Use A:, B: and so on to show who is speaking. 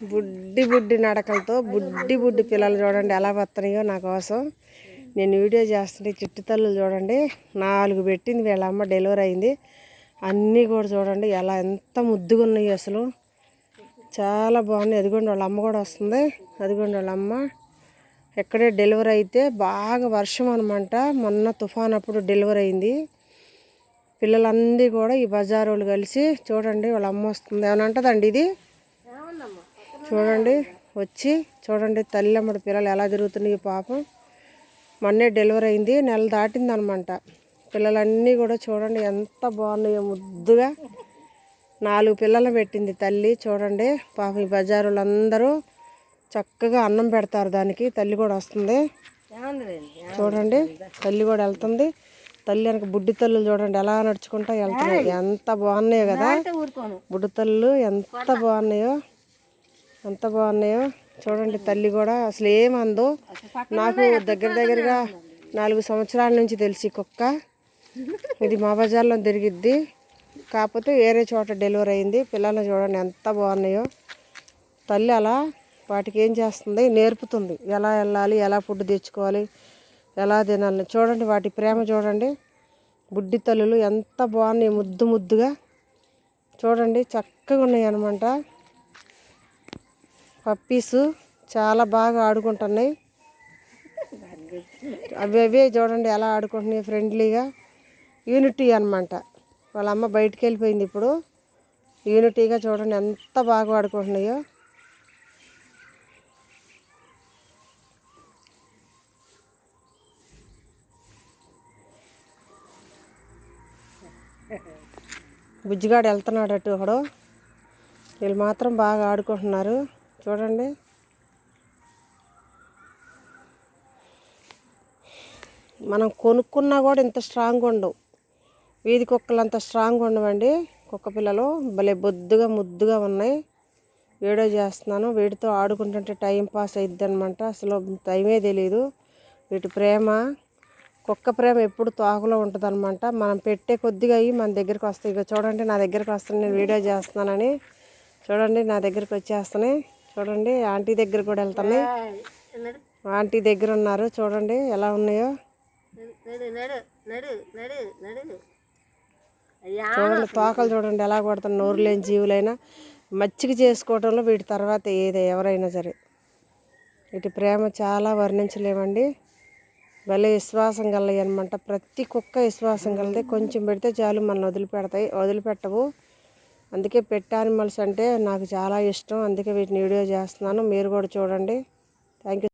A: బుడ్డి బుడ్డి నడకలతో బుడ్డి బుడ్డి పిల్లలు చూడండి ఎలా వస్తున్నాయో నా కోసం. నేను వీడియో చేస్తుంటే చిట్టు తల్లులు చూడండి నాలుగు పెట్టింది వీళ్ళ అమ్మ డెలివరీ అయింది. అన్నీ కూడా చూడండి ఎలా ఎంత ముద్దుగా ఉన్నాయి అసలు. చాలా బాగున్నాయి. అదిగోండి వాళ్ళ అమ్మ కూడా వస్తుంది. అదిగోండి వాళ్ళ అమ్మ. ఎక్కడే డెలివరీ అయితే బాగా వర్షం అనమాట మొన్న తుఫాన్ అప్పుడు డెలివరీ అయింది. పిల్లలందరూ కూడా ఈ బజారోళ్ళు కలిసి చూడండి వాళ్ళ అమ్మ వస్తుంది. ఏమైనా ఇది? చూడండి వచ్చి చూడండి తల్లి అమ్మడి పిల్లలు ఎలా తిరుగుతున్నాయి పాపం. మొన్నే డెలివరీ అయింది నెల దాటింది అనమాట పిల్లలన్నీ కూడా చూడండి ఎంత బాగున్నాయో ముద్దుగా. నాలుగు పిల్లలు పెట్టింది తల్లి చూడండి. పాపం ఈ బజార్ వాళ్ళందరూ చక్కగా అన్నం పెడతారు దానికి తల్లి కూడా వస్తుంది. చూడండి తల్లి కూడా వెళ్తుంది. తల్లి వెనక బుడ్డి తల్లులు చూడండి ఎలా నడుచుకుంటా వెళ్తున్నాయి. ఎంత బాగున్నాయో కదా. బుడ్డి తల్లులు ఎంత బాగున్నాయో. ఎంత బాగున్నాయో చూడండి తల్లి కూడా అసలు ఏమందో నాకు దగ్గర దగ్గరగా నాలుగు సంవత్సరాల నుంచి తెలిసి కుక్క. ఇది మా బజార్లో తిరిగిద్ది. కాకపోతే వేరే చోట డెలివరీ అయింది. పిల్లలు చూడండి ఎంత బాగున్నాయో. తల్లి అలా వాటికి ఏం చేస్తుంది? నేర్పుతుంది. ఎలా వెళ్ళాలి? ఎలా ఫుడ్ తెచ్చుకోవాలి? ఎలా తినాలి చూడండి వాటి ప్రేమ చూడండి. బుడ్డి తల్లులు ఎంత బాగున్నాయి. ముద్దు ముద్దుగా. చూడండి చక్కగా ఉన్నాయి అనమాట పప్పీసు చాలా బాగా ఆడుకుంటున్నాయి. అవి అవే చూడండి ఎలా ఆడుకుంటున్నాయి ఫ్రెండ్లీగా. యూనిటీ అనమాట వాళ్ళ అమ్మ బయటికి వెళ్ళిపోయింది ఇప్పుడు. యూనిటీగా చూడండి ఎంత బాగా ఆడుకుంటున్నాయో. బుజ్జిగాడు వెళ్తున్నాడు అటు ఒకడు వీళ్ళు మాత్రం బాగా ఆడుకుంటున్నారు. చూడండి. మనం కొనుక్కున్నా కూడా ఇంత స్ట్రాంగ్ ఉండవు. వీధి కుక్కలు అంత స్ట్రాంగ్ ఉండవండి. కుక్క పిల్లలు భలే బొద్దుగా ముద్దుగా ఉన్నాయి. వీడియో చేస్తున్నాను. వీటితో ఆడుకుంటుంటే టైం పాస్ అయిద్ది అనమాట అసలు టైమే తెలియదు వీటి ప్రేమ కుక్క ప్రేమ ఎప్పుడు తోకలో ఉంటుంది అనమాట మనం పెట్టే కొద్దిగా అవి మన దగ్గరికి వస్తాయి. ఇక చూడండి నా దగ్గరికి వస్తాను నేను వీడియో చేస్తున్నానని. చూడండి నా దగ్గరికి వచ్చేస్తున్నాయి. చూడండి ఆంటీ దగ్గర కూడా వెళ్తున్నాయి. ఆంటీ దగ్గర ఉన్నారు చూడండి ఎలా ఉన్నాయో. చూడండి తోకలు చూడండి ఎలా కొడతాను నోరు లేని జీవులైనా. మచ్చిక చేసుకోవడంలో వీటి తర్వాత ఏది ఎవరైనా సరే. వీటి ప్రేమ చాలా వర్ణించలేమండి. భలే విశ్వాసం కలయి అనమాట ప్రతి కుక్క విశ్వాసం కలది కొంచెం పెడితే చాలు మన వదిలిపెడతాయి వదిలిపెట్టవు. అందుకే పెట్ యానిమల్స్ అంటే నాకు చాలా ఇష్టం. అందుకే వీటిని వీడియో చేస్తున్నాను. మీరు కూడా చూడండి. Thank you